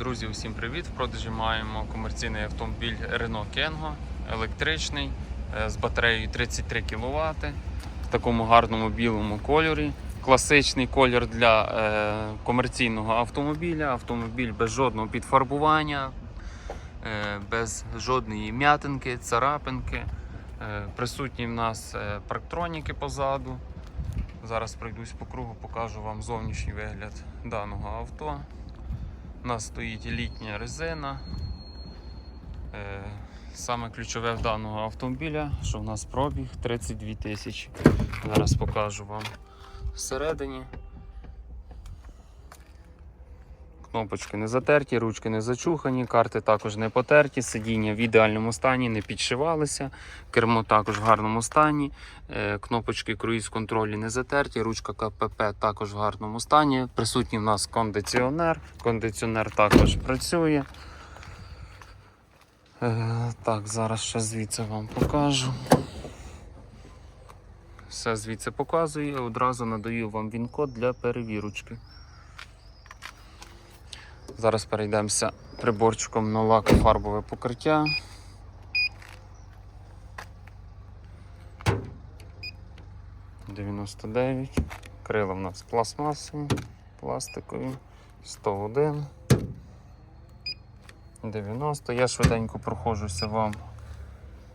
Друзі, усім привіт! В продажі маємо комерційний автомобіль Renault Kengo, електричний е, з батареєю 33 кВт в такому гарному білому кольорі. Класичний колір для е, комерційного автомобіля. Автомобіль без жодного підфарбування, е, без жодної м'ятинки, царапинки. Е, присутні в нас е, парктроніки позаду. Зараз пройдусь по кругу, покажу вам зовнішній вигляд даного авто. У нас стоїть літня резина. Е, Саме ключове в даного автомобіля, що в нас пробіг 32 тисячі. Зараз покажу вам всередині. Кнопочки не затерті, ручки не зачухані, карти також не потерті, сидіння в ідеальному стані, не підшивалися, кермо також в гарному стані, е, кнопочки круїз контролі не затерті, ручка КПП також в гарному стані. Присутній в нас кондиціонер. Кондиціонер також працює. Е, Так, зараз ще звідси вам покажу. Все звідси показую, одразу надаю вам він-код для перевірочки. Зараз перейдемося приборчиком на лак фарбове покриття. Дев'яносто дев'ять. Крила в нас пластмасові, пластикові, 101. 90. Я швиденько проходжуся вам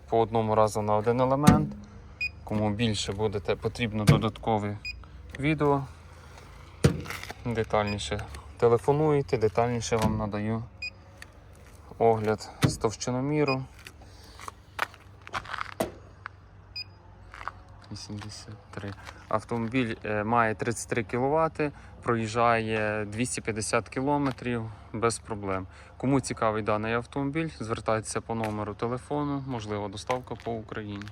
по одному разу на один елемент. Кому більше будете потрібно додаткові відео. Детальніше телефонуєте, детальніше вам надаю огляд з товщиноміру. 83. Автомобіль е, має 33 кВт, проїжджає 250 км без проблем. Кому цікавий даний автомобіль, звертайтеся по номеру телефону, можливо, доставка по Україні.